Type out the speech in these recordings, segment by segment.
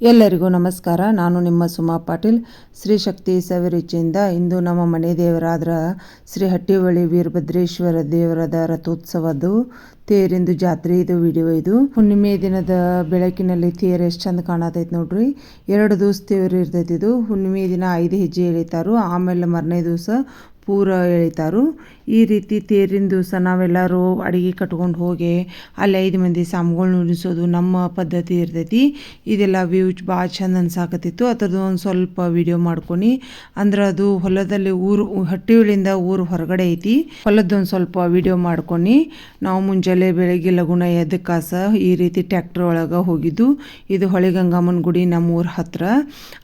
ಎಲ್ಲರಿಗೂ ನಮಸ್ಕಾರ. ನಾನು ನಿಮ್ಮ ಸುಮಾ ಪಾಟೀಲ್. ಶ್ರೀ ಶಕ್ತಿ ಸವಿರುಚಿಯಿಂದ ಇಂದು ನಮ್ಮ ಮನೆ ದೇವರಾದ ಶ್ರೀ ಹಟ್ಟಿಹೊಳಿ ವೀರಭದ್ರೇಶ್ವರ ದೇವರದ ರಥೋತ್ಸವದ್ದು, ತೇರಿಂದು ಜಾತ್ರೆ ಇದು, ವಿಡಿಯೋ ಇದು. ಹುಣ್ಣಿಮೆ ದಿನದ ಬೆಳಕಿನಲ್ಲಿ ತೇರು ಎಷ್ಟು ಚಂದ ಕಾಣತೈತಿ ನೋಡ್ರಿ. ಎರಡು ದಿವಸ ತೇರು ಇರ್ತೈತಿ ಇದು. ಹುಣ್ಣಿಮೆ ದಿನ ಐದು ಹೆಜ್ಜೆ ಎಳಿತಾರು. ಆಮೇಲೆ ಮರನೇ ದಿವಸ ಪೂರ ಎಳಿತಾರು. ಈ ರೀತಿ ತೇರಿನ ದಿವಸ ನಾವೆಲ್ಲರೂ ಅಡಿಗೆ ಕಟ್ಕೊಂಡು ಹೋಗಿ ಅಲ್ಲಿ ಐದು ಮಂದಿ ಸಾಮ್ಗಳ್ನ ಉಣಿಸೋದು ನಮ್ಮ ಪದ್ಧತಿ ಇರ್ತೈತಿ. ಇದೆಲ್ಲ ವ್ಯೂಜ್ ಭಾಳ ಚಂದ ಅನ್ಸಾಕತ್ತಿತ್ತು. ಅದ್ರದ್ದು ಒಂದು ಸ್ವಲ್ಪ ವಿಡಿಯೋ ಮಾಡ್ಕೊಂಡು ಅಂದ್ರೆ ಅದು ಹೊಲದಲ್ಲಿ ಊರು ಹಟ್ಟಿಗಳಿಂದ ಊರು ಹೊರಗಡೆ ಐತಿ. ಹೊಲದ್ದೊಂದು ಸ್ವಲ್ಪ ವಿಡಿಯೋ ಮಾಡ್ಕೊಂಡು ನಾವು ಮುಂಜಾನೆ ಬೆಳಗ್ಗೆ ಲಗುನ ಎದಕ್ಕಾಸ ಕಾಸ ಈ ರೀತಿ ಟ್ಯಾಕ್ಟರ್ ಒಳಗೆ ಹೋಗಿದ್ದು. ಇದು ಹೊಳೆಗಂಗಮ್ಮನ ಗುಡಿ ನಮ್ಮ ಊರ ಹತ್ರ.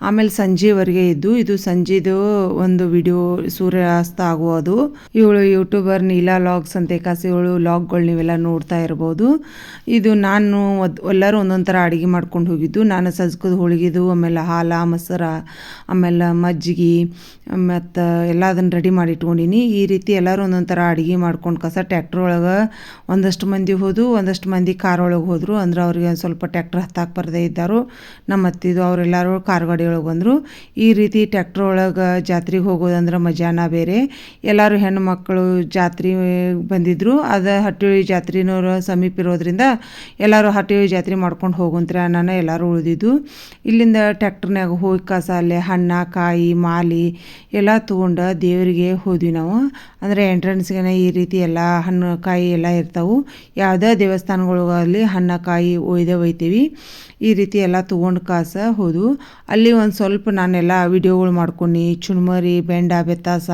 ಆಮೇಲೆ ಸಂಜೆವರೆಗೆ ಇದ್ದು, ಇದು ಸಂಜೆದು ಒಂದು ವಿಡಿಯೋ ಸೂರ್ಯಾಸ್ತ ಆಗುವುದು. ಇವಳು ಯೂಟ್ಯೂಬರ್ ನೀಲಾ ಲಾಗ್ಸ್ ಅಂತ ಕಾಸಿ ಇವಳು ಲಾಗ್ಗಳು ನೀವೆಲ್ಲ ನೋಡ್ತಾ ಇರ್ಬೋದು. ಇದು ನಾನು ಎಲ್ಲರೂ ಒಂದೊಂದು ಥರ ಅಡುಗೆ ಮಾಡ್ಕೊಂಡು ಹೋಗಿದ್ದು. ನಾನು ಸಜ್ಕದ ಹೋಳಿಗೆದು, ಆಮೇಲೆ ಹಾಲ, ಮೊಸರ, ಆಮೇಲೆ ಮಜ್ಜಿಗೆ, ಮತ್ತು ಎಲ್ಲ ಅದನ್ನು ರೆಡಿ ಮಾಡಿ ಇಟ್ಕೊಂಡಿನಿ ಈ ರೀತಿ ಎಲ್ಲರೂ ಒಂದೊಂದು ಥರ ಅಡುಗೆ ಮಾಡ್ಕೊಂಡು ಕಸ ಟ್ಯಾಕ್ಟ್ರ್ ಒಳಗೆ ಒಂದಷ್ಟು ಮಂದಿ ಹೋದು ಒಂದಷ್ಟು ಮಂದಿ ಕಾರ್ ಒಳಗೆ ಹೋದರು. ಅಂದ್ರೆ ಅವ್ರಿಗೆ ಒಂದು ಸ್ವಲ್ಪ ಟ್ಯಾಕ್ಟ್ರ್ ಹತ್ತಾಕೆ ಬರದೇ ಇದ್ದಾರು. ನಮ್ಮ ಅತ್ತಿದು ಅವರೆಲ್ಲರೂ ಕಾರ್ ಗಾಡಿ ಒಳಗೆ ಬಂದರು. ಈ ರೀತಿ ಟ್ಯಾಕ್ಟ್ರ್ ಒಳಗೆ ಜಾತ್ರೆಗೆ ಹೋಗೋದಂದ್ರೆ ಮಜಾನ ಬೇರೆ. ಎಲ್ಲರೂ ಹೆಣ್ಣು ಮಕ್ಕಳು ಜಾತ್ರೆ ಬಂದಿದ್ದರು ಅದು ಹಟ್ಟಿಳಿ ಜಾತ್ರೆನವ್ರು ಸಮೀಪ ಇರೋದ್ರಿಂದ ಎಲ್ಲರೂ ಹಟ್ಟಿಳಿ ಜಾತ್ರೆ ಮಾಡ್ಕೊಂಡು ಹೋಗುವಂತ್ರೆ ನಾನು ಎಲ್ಲರೂ ಉಳಿದಿದ್ದು. ಇಲ್ಲಿಂದ ಟ್ಯಾಕ್ಟರ್ನಾಗ ಹೋಗಿ ಕಸ, ಅಲ್ಲೇ ಹಣ್ಣು, ಕಾಯಿ, ಮಾಲಿ ಎಲ್ಲ ತೊಗೊಂಡು ದೇವರಿಗೆ ಹೋದ್ವಿ ನಾವು. ಅಂದರೆ ಎಂಟ್ರೆನ್ಸ್ಗೆ ಈ ರೀತಿ ಎಲ್ಲ ಹಣ್ಣು, ಕಾಯಿ ಎಲ್ಲ ಇರ್ತಾವೆ. ಯಾವುದೇ ದೇವಸ್ಥಾನಗಳಲ್ಲಿ ಹಣ್ಣು, ಕಾಯಿ ಒಯ್ದೇ ಒಯ್ತೀವಿ. ಈ ರೀತಿ ಎಲ್ಲ ತೊಗೊಂಡು ಕಾಸ ಹೋದು ಅಲ್ಲಿ ಒಂದು ಸ್ವಲ್ಪ ನಾನೆಲ್ಲ ವಿಡಿಯೋಗಳು ಮಾಡ್ಕೊಂಡು, ಚುಣ್ಮರಿ, ಬೆಂಡ, ಬೆತ್ತಾಸ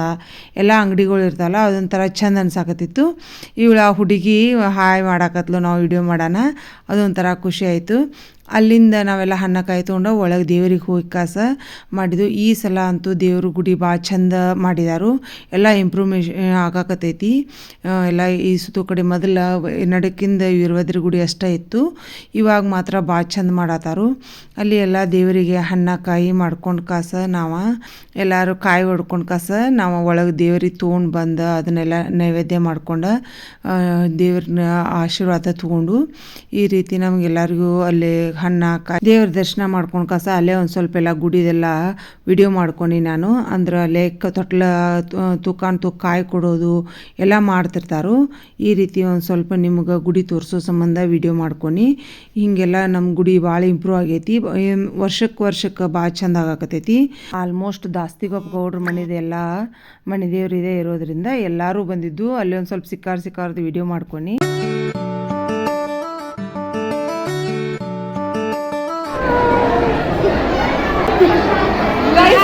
ಎಲ್ಲ ಅಂಗಡಿಗಳು ಇರ್ತಾವಲ್ಲ, ಅದೊಂಥರ ಚಂದ ಅನ್ಸಾಕತ್ತಿತ್ತು. ಇವಳು ಆ ಹುಡುಗಿ ಹಾಯ್ ಮಾಡಾಕತ್ಲು, ನಾವು ವಿಡಿಯೋ ಮಾಡೋಣ. ಅದೊಂಥರ ಖುಷಿ ಆಯಿತು. ಅಲ್ಲಿಂದ ನಾವೆಲ್ಲ ಹಣ್ಣಕಾಯಿ ತೊಗೊಂಡು ಒಳಗೆ ದೇವ್ರಿಗೆ ಹೋಗಿ ಕಾಸ ಮಾಡಿದ್ದು. ಈ ಸಲ ಅಂತೂ ದೇವ್ರ ಗುಡಿ ಭಾಳ ಚಂದ ಮಾಡಿದಾರು. ಎಲ್ಲ ಇಂಪ್ರೂವ್ಮೆಷನ್ ಆಗಾಕತ್ತೈತಿ ಆ, ಎಲ್ಲ ಈ ಸುತ್ತು ಕಡೆ ಮೊದಲ ನಡಕ್ಕಿಂದ ವೀರಭದ್ರ ಗುಡಿ ಅಷ್ಟೇ ಇತ್ತು. ಇವಾಗ ಮಾತ್ರ ಭಾಳ ಚಂದ ಮಾಡತ್ತಾರು ಅಲ್ಲಿ ಎಲ್ಲ ದೇವರಿಗೆ ಹಣ್ಣಕಾಯಿ ಮಾಡ್ಕೊಂಡು ಕಾಸ ನಾವು ಎಲ್ಲರೂ ಕಾಯಿ ಹೊಡ್ಕೊಂಡು ಕಾಸ ನಾವು ಒಳಗೆ ದೇವ್ರಿಗೆ ತೊಗೊಂಡು ಬಂದು ಅದನ್ನೆಲ್ಲ ನೈವೇದ್ಯ ಮಾಡ್ಕೊಂಡು ದೇವ್ರನ್ನ ಆಶೀರ್ವಾದ ತೊಗೊಂಡು ಈ ರೀತಿ ನಮಗೆಲ್ಲರಿಗೂ ಅಲ್ಲಿ ಹಣ್ಣು ದೇವ್ರ ದರ್ಶನ ಮಾಡ್ಕೊಂಡು ಕಸ, ಅಲ್ಲೇ ಒಂದು ಸ್ವಲ್ಪ ಎಲ್ಲ ಗುಡಿದೆಲ್ಲ ವಿಡಿಯೋ ಮಾಡ್ಕೊಂಡು ನಾನು. ಅಂದ್ರೆ ಅಲ್ಲೇ ತೊಟ್ಲ ತುಕಾನ್ ತುಕ್ ಕಾಯಿ ಕೊಡೋದು ಎಲ್ಲ ಮಾಡ್ತಿರ್ತಾರು. ಈ ರೀತಿ ಒಂದು ಸ್ವಲ್ಪ ನಿಮ್ಗೆ ಗುಡಿ ತೋರಿಸೋ ಸಂಬಂಧ ವಿಡಿಯೋ ಮಾಡ್ಕೊಂಡು. ಹಿಂಗೆಲ್ಲ ನಮ್ಮ ಗುಡಿ ಭಾಳ ಇಂಪ್ರೂವ್ ಆಗೈತಿ. ವರ್ಷಕ್ಕೆ ವರ್ಷಕ್ಕೆ ಭಾಳ ಚಂದ ಆಗಾಕತ್ತೈತಿ. ಆಲ್ಮೋಸ್ಟ್ ದಾಸ್ತಿಗೊಪ್ಪ ಗೌಡ್ರ ಮನೆದೆಲ್ಲ ಮನೆ ದೇವ್ರಿದೆ ಇರೋದ್ರಿಂದ ಎಲ್ಲರೂ ಬಂದಿದ್ದು. ಅಲ್ಲಿ ಒಂದು ಸ್ವಲ್ಪ ಸಿಕ್ಕಾರ್ ಸಿಕ್ಕಾರ್ದು ವಿಡಿಯೋ ಮಾಡ್ಕೊಂಡು.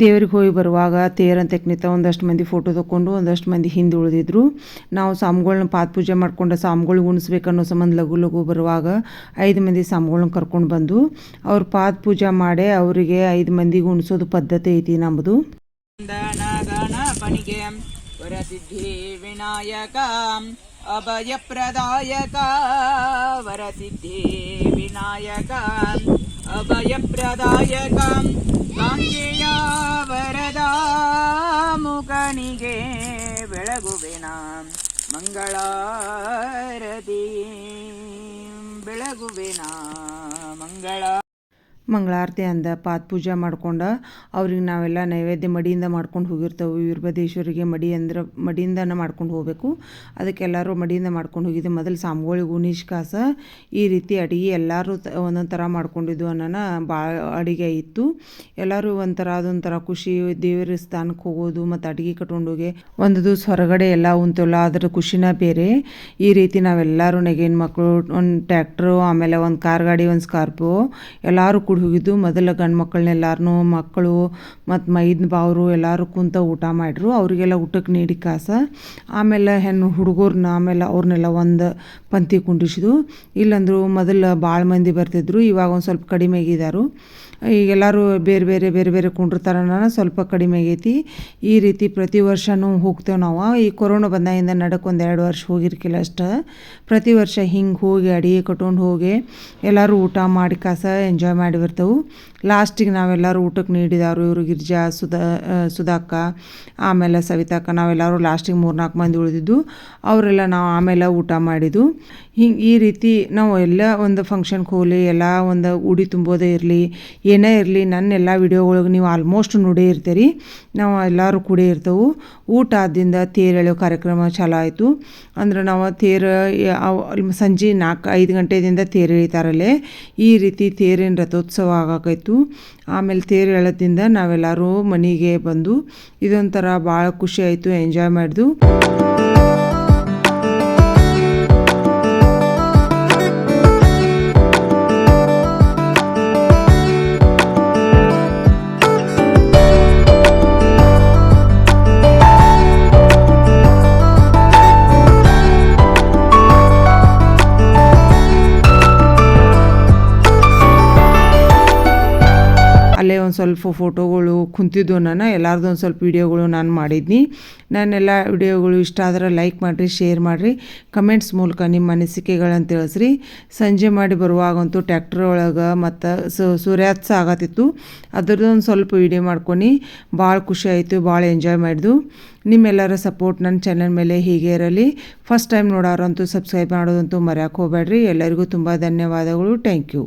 ದೇವ್ರಿಗೆ ಹೋಗಿ ಬರುವಾಗ ತೇರಂತ ನಿಂತ ಒಂದಷ್ಟು ಮಂದಿ ಫೋಟೋ ತಗೊಂಡು ಒಂದಷ್ಟು ಮಂದಿ ಹಿಂದೆ ಉಳಿದಿದ್ರು. ನಾವು ಸಾಮ್ಗಳನ್ನ ಪಾದ ಪೂಜೆ ಮಾಡ್ಕೊಂಡು ಸಾಮ್ಗಳಿಗೆ ಉಣಿಸ್ಬೇಕನ್ನೋ ಸಂಬಂಧ ಲಘು ಲಘು ಬರುವಾಗ ಐದು ಮಂದಿ ಸಾಮ್ಗಳನ್ನ ಕರ್ಕೊಂಡು ಬಂದು ಅವ್ರ ಪಾದ ಪೂಜೆ ಮಾಡಿ ಅವರಿಗೆ ಐದು ಮಂದಿಗೆ ಉಣಿಸೋದು ಪದ್ಧತಿ ಐತಿ ನಮ್ಮದು ವರಸಿದ್ಧಿ ವಿನಾಯಕ ಅಭಯಪ್ರದಾಯಕ ವರಸಿದ್ಧಿ ವಿನಾಯಕ ಕಾಂಗೆಯ ಬೆಳಗುವೆನ ಮಂಗಳಾರತಿ ಬೆಳಗುವೆನ ಮಂಗಳ ಮಂಗಳಾರತಿ ಅಂದ, ಪಾದ ಪೂಜೆ ಮಾಡ್ಕೊಂಡು, ಅವ್ರಿಗೆ ನಾವೆಲ್ಲ ನೈವೇದ್ಯ ಮಡಿಯಿಂದ ಮಾಡ್ಕೊಂಡು ಹೋಗಿರ್ತೇವೆ. ವೀರಭದ್ರೇಶ್ವರಿಗೆ ಮಡಿ ಅಂದ್ರೆ, ಮಡಿಯಿಂದನೇ ಮಾಡ್ಕೊಂಡು ಹೋಗಬೇಕು. ಅದಕ್ಕೆಲ್ಲರೂ ಮಡಿಯಿಂದ ಮಾಡ್ಕೊಂಡು ಹೋಗಿದ್ದೆ ಮೊದಲು ಸಾಮ್ಗಳಿಗೆ ಗುಣೀಶ್ ಕಾಸ ಈ ರೀತಿ ಅಡಿಗೆ ಎಲ್ಲರೂ ಒಂದೊಂದು ಥರ ಮಾಡ್ಕೊಂಡಿದ್ದು ಅನ್ನೋಣ ಭಾಳ ಅಡುಗೆ ಇತ್ತು. ಎಲ್ಲರೂ ಒಂಥರ ಅದೊಂಥರ ಖುಷಿ, ದೇವರ ಸ್ಥಾನಕ್ಕೆ ಹೋಗೋದು ಮತ್ತು ಅಡಿಗೆ ಕಟ್ಕೊಂಡು ಹೋಗಿ, ಒಂದು ದಿವಸ ಹೊರಗಡೆ ಎಲ್ಲ ಉಂತಲ್ಲ ಅದರ ಖುಷಿನ ಬೇರೆ. ಈ ರೀತಿ ನಾವೆಲ್ಲರೂ ನೆಗೆನ್ ಮಕ್ಕಳು ಒಂದು ಟ್ಯಾಕ್ಟ್ರು ಆಮೇಲೆ ಒಂದು ಕಾರ್ ಗಾಡಿ, ಒಂದು ಸ್ಕಾರ್ಪಿಯೋ, ಎಲ್ಲರೂ ಕೂಡಿ ಹೋಗಿದ್ದು ಮೊದಲ ಗಂಡು ಮಕ್ಕಳನ್ನೆಲ್ಲರೂ ಮಕ್ಕಳು ಮತ್ತು ಮೈದ್ನ ಬಾವರು ಎಲ್ಲರೂ ಕುಂತ ಊಟ ಮಾಡಿದ್ರು. ಅವರಿಗೆಲ್ಲ ಊಟಕ್ಕೆ ನೀಡಿ ಕಾಸ. ಆಮೇಲೆ ಹೆಣ್ಣು ಹುಡುಗರನ್ನ ಆಮೇಲೆ ಅವ್ರನ್ನೆಲ್ಲ ಒಂದು ಪಂಕ್ತಿ ಕುಂಡಿಸಿದು ಇಲ್ಲಂದ್ರು ಮೊದಲು ಭಾಳ ಮಂದಿ ಬರ್ತಿದ್ರು. ಇವಾಗ ಒಂದು ಸ್ವಲ್ಪ ಕಡಿಮೆ ಆಗಿದ್ದಾರು ಈಗ ಎಲ್ಲರೂ ಬೇರೆ ಬೇರೆ ಬೇರೆ ಬೇರೆ ಕುಂಡಿರ್ತಾರನ ಸ್ವಲ್ಪ ಕಡಿಮೆ ಆಗೈತಿ. ಈ ರೀತಿ ಪ್ರತಿ ವರ್ಷನೂ ಹೋಗ್ತೇವೆ ನಾವು. ಈ ಕೊರೋನಾ ಬಂದಾಗಿಂದ ನಡಕ್ಕೆ ಒಂದು ಎರಡು ವರ್ಷ ಹೋಗಿರ್ಕಿಲ್ಲ ಅಷ್ಟು. ಪ್ರತಿ ವರ್ಷ ಹಿಂಗೆ ಹೋಗಿ ಅಡಿಗೆ ಕಟ್ಕೊಂಡು ಹೋಗಿ ಎಲ್ಲರೂ ಊಟ ಮಾಡಿ ಕಾಸ ಎಂಜಾಯ್ ಮಾಡಿ ಬರ್ತೇವೆ. ಲಾಸ್ಟಿಗೆ ನಾವೆಲ್ಲರೂ ಊಟಕ್ಕೆ ನೀಡಿದಾರು ಇವರು ಗಿರ್ಜಾ, ಸುಧಾ ಸುಧಾಕ ಸುಧಾಕ್ಕ, ಆಮೇಲೆ ಸವಿತಾಕ್ಕ, ನಾವೆಲ್ಲರೂ ಲಾಸ್ಟಿಗೆ ಮೂರು ನಾಲ್ಕು ಮಂದಿ ಉಳಿದಿದ್ದು. ಅವರೆಲ್ಲ ನಾವು ಆಮೇಲೆ ಊಟ ಮಾಡಿದ್ದು. ಹಿಂಗೆ ಈ ರೀತಿ ನಾವು ಎಲ್ಲ ಒಂದು ಫಂಕ್ಷನ್ಗೆ ಹೋಗಲಿ, ಎಲ್ಲ ಒಂದು ಉಡಿ ತುಂಬೋದೇ ಇರಲಿ, ಏನೇ ಇರಲಿ, ನನ್ನ ಎಲ್ಲ ವಿಡಿಯೋಗಳಿಗೆ ನೀವು ಆಲ್ಮೋಸ್ಟ್ ನೋಡೇ ಇರ್ತೀರಿ. ನಾವು ಎಲ್ಲರೂ ಕೂಡೇ ಇರ್ತೇವೆ. ಊಟ ಆದಿಂದ ತೇರು ಎಳೆಯೋ ಕಾರ್ಯಕ್ರಮ ಚಾಲೂ ಆಯಿತು. ಅಂದ್ರೆ ನಾವು ತೇರು ಸಂಜೆ ನಾಲ್ಕು, ಐದು ಗಂಟೆದಿಂದ ತೇರು ಎಳಿತಾರಲ್ಲೇ, ಈ ರೀತಿ ತೇರಿನ ರಥೋತ್ಸವ ಆಗಾಕೈತು. ಆಮೇಲೆ ತೇರು ಎಳೆದಿಂದ ನಾವೆಲ್ಲರೂ ಮನೆಗೆ ಬಂದು ಇದೊಂಥರ ಭಾಳ ಖುಷಿ ಆಯಿತು, ಎಂಜಾಯ್ ಮಾಡಿದ್ದು ಸ್ವಲ್ಪ ಫೋಟೋಗಳು ಕುಂತಿದ್ದು ನಾನು ಎಲ್ಲರದ್ದು ಒಂದು ಸ್ವಲ್ಪ ವೀಡಿಯೋಗಳು ನಾನು ಮಾಡಿದ್ನಿ. ನನ್ನೆಲ್ಲ ವಿಡಿಯೋಗಳು ಇಷ್ಟ ಆದ್ರೆ ಲೈಕ್ ಮಾಡಿರಿ ಶೇರ್ ಮಾಡಿರಿ. ಕಮೆಂಟ್ಸ್ ಮೂಲಕ ನಿಮ್ಮ ಅನಿಸಿಕೆಗಳನ್ನು ತಿಳಿಸ್ರಿ. ಸಂಜೆ ಮಾಡಿ ಬರುವಾಗಂತೂ ಟ್ಯಾಕ್ಟರ್ ಒಳಗೆ ಮತ್ತು ಸೂರ್ಯಾಸ್ತ ಆಗತ್ತಿತ್ತು. ಅದರದ್ದು ಒಂದು ಸ್ವಲ್ಪ ವೀಡಿಯೋ ಮಾಡ್ಕೊಂಡು ಭಾಳ ಖುಷಿ ಆಯಿತು, ಭಾಳ ಎಂಜಾಯ್ ಮಾಡಿದ್ದು ನಿಮ್ಮೆಲ್ಲರ ಸಪೋರ್ಟ್ ನನ್ನ ಚಾನಲ್ ಮೇಲೆ ಹೀಗೆ ಇರಲಿ. ಫಸ್ಟ್ ಟೈಮ್ ನೋಡೋರಂತೂ ಸಬ್ಸ್ಕ್ರೈಬ್ ಮಾಡೋದಂತೂ ಮರೆಯೋಕೆ ಹೋಗಬೇಡ್ರಿ. ಎಲ್ಲರಿಗೂ ತುಂಬ ಧನ್ಯವಾದಗಳು. Thank you